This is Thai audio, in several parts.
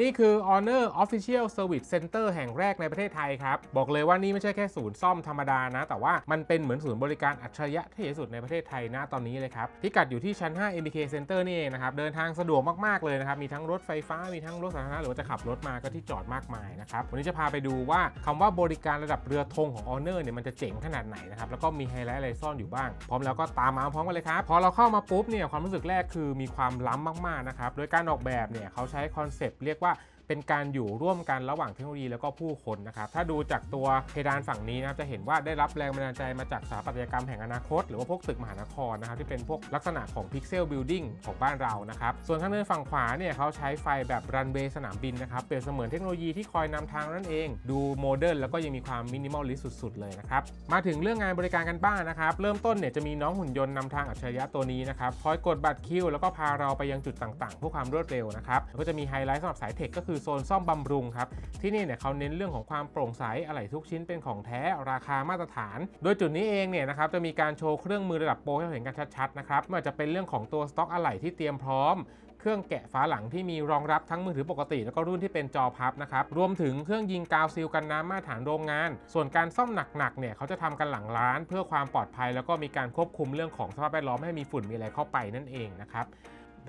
นี่คือ Honor Official Service Center แห่งแรกในประเทศไทยครับ บอกเลยว่านี่ไม่ใช่แค่ศูนย์ซ่อมธรรมดานะ แต่ว่ามันเป็นเหมือนศูนย์บริการอัจฉริยะที่ใหญ่สุดในประเทศไทยณตอนนี้เลยครับ พิกัดอยู่ที่ชั้น 5 MBK Center นี่เองนะครับ เดินทางสะดวกมาก ๆ เลยนะครับ มีทั้งรถไฟฟ้า มีทั้งรถสาธารณะหรือว่าจะขับรถมาก็ที่จอดมากมายนะครับ วันนี้จะพาไปดูว่าคำว่าบริการระดับเรือธงของ Honor เนี่ยมันจะเจ๋งขนาดไหนนะครับแล้วก็มีไฮไลท์อะไรซ่อนอยู่บ้าง พร้อมแล้วก็ตามมาพร้อมกันเลยครับพอเราเข้ามาปุ๊บเนี่ยความรู้สึกแรกคือมีความล้ำมากๆนะครับโดยการออกแบบเนี่ยเขาใช้คอนเซปต์เรียกว่าเป็นการอยู่ร่วมกันระหว่างเทคโนโลยีแล้วก็ผู้คนนะครับ ถ้าดูจากตัวเพดานฝั่งนี้นะครับจะเห็นว่าได้รับแรงบันดาลใจมาจากสถาปัตยกรรมแห่งอนาคต หรือว่าพวกตึกมหานครนะครับที่เป็นพวกลักษณะของพิกเซลบิลดิ้งของบ้านเรานะครับ ส่วนข้างเนินฝั่งขวาเนี่ยเขาใช้ไฟแบบรันเวย์สนามบินนะครับเปรียบเสมือนเทคโนโลยีที่คอยนำทางนั่นเอง ดูโมเดิร์นแล้วก็ยังมีความมินิมอลลิสสุดๆเลยนะครับมาถึงเรื่องงานบริการกันบ้างนะครับเริ่มต้นเนี่ยจะมีน้องหุ่นยนต์นำทางอัจฉริยะตัวนี้นะครับคอยกดบัตรคิวแล้วก็พาเราไปยังจุดต่างๆเพื่อความรวดเร็วนะครับแล้วก็จะมีไฮไลท์สำหรับสายเทคก็คืือโซนซ่อมบำรุงครับที่นี่เนี่ยเขาเน้นเรื่องของความโปร่งใสอะไหล่ทุกชิ้นเป็นของแท้ราคามาตรฐาน โดยจุดนี้เองเนี่ยนะครับจะมีการโชว์เครื่องมือระดับโปรให้เราเห็นกันชัดๆนะครับไม่ว่าจะเป็นเรื่องของตัวสต็อกอะไหล่ที่เตรียมพร้อมเครื่องแกะฝาหลังที่มีรองรับทั้งมือถือปกติ แล้วก็รุ่นที่เป็นจอพับนะครับ รวมถึงเครื่องยิงกาวซีลกันน้ำมาตรฐานโรงงาน ส่วนการซ่อมหนักๆเนี่ยเขาจะทำกันหลังร้าน เพื่อความปลอดภัย แล้วก็มีการควบคุมเรื่องของสภาพแวดล้อมไม่ให้มีฝุ่นมีอะไรเข้าไปนั่นเองนะครับ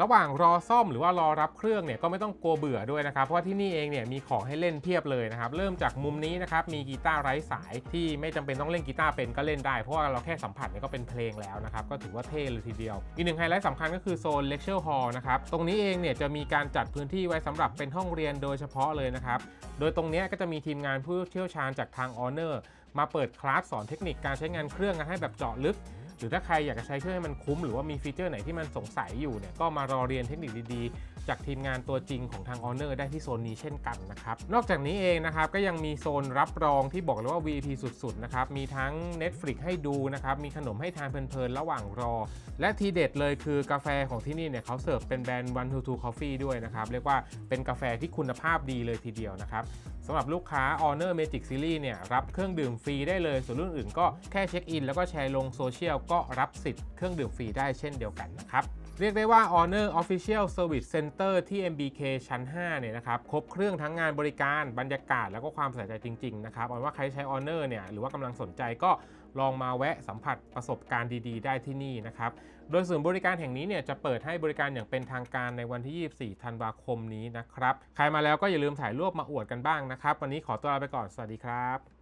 ระหว่างรอซ่อมหรือว่ารอรับเครื่องเนี่ยก็ไม่ต้องกลัวเบื่อด้วยนะครับเพราะว่าที่นี่เองเนี่ยมีของให้เล่นเพียบเลยนะครับเริ่มจากมุมนี้นะครับมีกีตาร์ไร้สายที่ไม่จำเป็นต้องเล่นกีตาร์เป็นก็เล่นได้เพราะว่าเราแค่สัมผัสเนี่ยก็เป็นเพลงแล้วนะครับก็ถือว่าเท่เลยทีเดียว อีกหนึ่งไฮไลท์สำคัญก็คือโซน lecture hall นะครับตรงนี้เองเนี่ยจะมีการจัดพื้นที่ไว้สำหรับเป็นห้องเรียนโดยเฉพาะเลยนะครับโดยตรงนี้ก็จะมีทีมงานผู้เชี่ยวชาญจากทาง Honor มาเปิดคลาสสอนเทคนิคการใช้งานเครื่องกันให้แบบเจาะลึก รือถ้าใครอยากจะใช้เครื่องให้มันคุ้มหรือว่ามีฟีเจอร์ไหนที่มันสงสัยอยู่เนี่ยก็มารอเรียนเทคนิคดีๆ จากทีมงานตัวจริงของทาง Honor ได้ที่โซนนี้เช่นกันนะครับ นอกจากนี้เองนะครับก็ยังมีโซนรับรองที่บอกเลยว่า VIP สุดๆนะครับมีทั้ง Netflix ให้ดูนะครับมีขนมให้ทานเพลินๆระหว่างรอ และทีเด็ดเลยคือกาแฟของที่นี่เนี่ยเขาเสิร์ฟเป็นแบรนด์ One to Two Coffee ด้วยนะครับเรียกว่าเป็นกาแฟที่คุณภาพดีเลยทีเดียวนะครับ สำหรับลูกค้า Honor Magic Series เนี่ยรับเครื่องดื่มฟรีได้เลย ส่วนรุ่นอื่นก็แค่เช็คอินแล้วก็แชร์ลงโซเชียลก็รับสิทธิ์เครื่องดื่มฟรีได้เช่นเดียวกันนะครับ เรียกได้ว่า Honor Official Service Center ที่ MBK ชั้น 5 เนี่ยนะครับ ครบเครื่องทั้งงานบริการบรรยากาศแล้วก็ความใส่ใจจริง ๆ นะครับเอาว่าใครใช้ Honor เนี่ยหรือว่ากำลังสนใจก็ลองมาแวะสัมผัสประสบการณ์ดีๆ ได้ที่นี่นะครับ โดยศูนย์บริการแห่งนี้เนี่ยจะเปิดให้บริการอย่างเป็นทางการในวันที่ 24 ธันวาคมนี้นะครับ ใครมาแล้วก็อย่าลืมถ่ายรูปมาอวดกันบ้างนะครับ วันนี้ขอตัวลาไปก่อน สวัสดีครับ